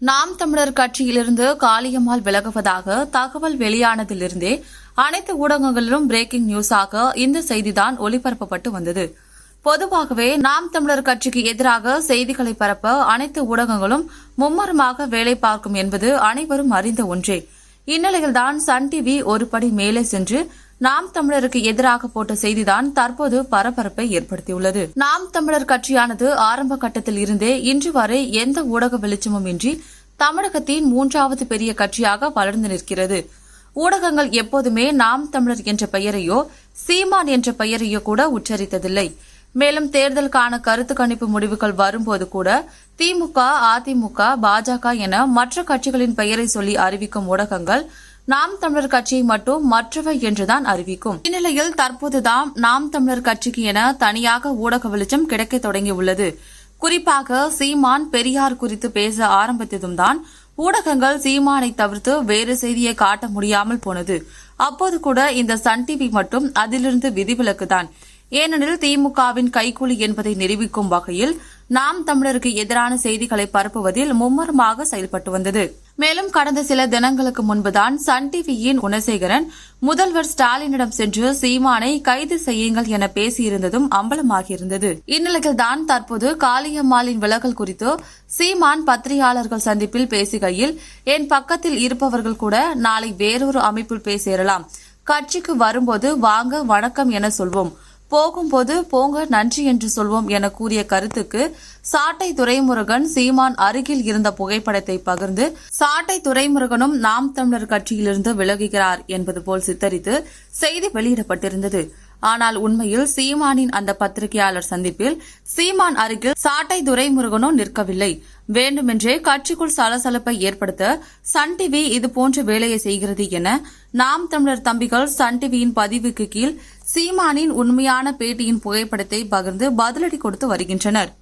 நாம் தமிழர் கட்சியிலிருந்து காளியம்மாள் விலகுவதாக தகவல் வெளியானதிலிருந்தே அனைத்து ஊடகங்களிலும் பிரேக்கிங் நியூஸாக இந்த செய்திதான் ஒளிபரப்பப்பட்டு வந்தது. பொதுவாகவே நாம் தமிழர் கட்சிக்கு எதிராக செய்திகளை பரப்ப அனைத்து ஊடகங்களும் மும்மரமாக வேலை பார்க்கும் என்பது அனைவரும் அறிந்த ஒன்றே. இந்நிலையில்தான் சன் டிவி ஒருபடி மேலே சென்று நாம் தமிழருக்கு எதிராக போட்ட செய்திதான் தற்போது பரபரப்பை ஏற்படுத்தியுள்ளது. நாம் தமிழர் கட்சியானது ஆரம்ப கட்டத்தில் இருந்தே இன்று வரை எந்த ஊடக வெளிச்சமும் இன்றி தமிழகத்தின் மூன்றாவது பெரிய கட்சியாக வளர்ந்து நிற்கிறது. ஊடகங்கள் எப்போதுமே நாம் தமிழர் என்ற பெயரையோ சீமான் என்ற பெயரையோ கூட உச்சரித்ததில்லை. மேலும் தேர்தலுக்கான கருத்து கணிப்பு முடிவுகள் வரும்போது கூட திமுக அதிமுக பாஜக என மற்ற கட்சிகளின் பெயரை சொல்லி அறிவிக்கும் ஊடகங்கள் நாம் தமிழர் கட்சியை மட்டும் மற்றவை என்றுதான் அறிவிக்கும். இந்நிலையில் தற்போதுதான் நாம் தமிழர் கட்சிக்கு என தனியாக ஊடக வெளிச்சம் கிடைக்க தொடங்கியுள்ளது. குறிப்பாக சீமான் பெரியார் குறித்து பேச ஆரம்பித்ததும் தான் ஊடகங்கள் சீமானை தவிர்த்து வேறு செய்தியை காட்ட முடியாமல் போனது. அப்போது கூட இந்த சன் டிவி மட்டும் அதிலிருந்து விதிவிலக்குதான். ஏனெனில் திமுகவின் கைக்கூலி என்பதை நிரூபிக்கும் வகையில் நாம் தமிழருக்கு எதிரான செய்திகளை பரப்புவதில் மும்மரமாக செயல்பட்டு வந்தது. மேலும் கடந்த சில தினங்களுக்கு முன்புதான் சன் டிவியின் குணசேகரன் முதல்வர் ஸ்டாலினிடம் சென்று சீமானை கைது செய்யுங்கள் என பேசியிருந்ததும் அம்பலமாகியிருந்தது. இந்நிலையில்தான் தற்போது காளியம்மாளின் விலகல் குறித்து சீமான் பத்திரிகையாளர்கள் சந்திப்பில் பேசுகையில் என் பக்கத்தில் இருப்பவர்கள் கூட நாளை வேறொரு அமைப்பில் போய் சேரலாம் கட்சிக்கு வரும்போது வாங்க வணக்கம் என சொல்வோம். போகும்போது போங்க நன்றி என்று சொல்வோம் என கூறிய கருத்துக்கு சாட்டை துரைமுருகன் சீமான் அருகில் இருந்த புகைப்படத்தை பகிர்ந்து சாட்டை துரைமுருகனும் நாம் தமிழர் கட்சியிலிருந்து விலகுகிறார் என்பது போல் சித்தரித்து செய்தி வெளியிடப்பட்டிருந்தது. ஆனால் உண்மையில் சீமானின் அந்த பத்திரிகையாளர் சந்திப்பில் சீமான் அருகில் சாட்டை துரைமுருகனோ நிற்கவில்லை. வேண்டுமென்றே கட்சிக்குள் சலசலப்பை ஏற்படுத்த சன் டிவி இதுபோன்ற வேலையை செய்கிறது என நாம் தமிழர் தம்பிகள் சன் டிவியின் பதிவுக்கு கீழ் சீமானின் உண்மையான பேட்டியின் புகைப்படத்தை பகிர்ந்து பதிலடி கொடுத்து வருகின்றனர்.